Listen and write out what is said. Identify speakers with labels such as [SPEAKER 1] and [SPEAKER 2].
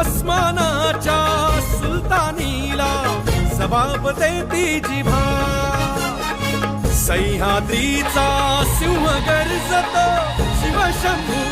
[SPEAKER 1] अस्मानाच्या सुलतानीला जबाब देती जिभा सह्याद्रीचा सिंह गर्जत शिवशंभू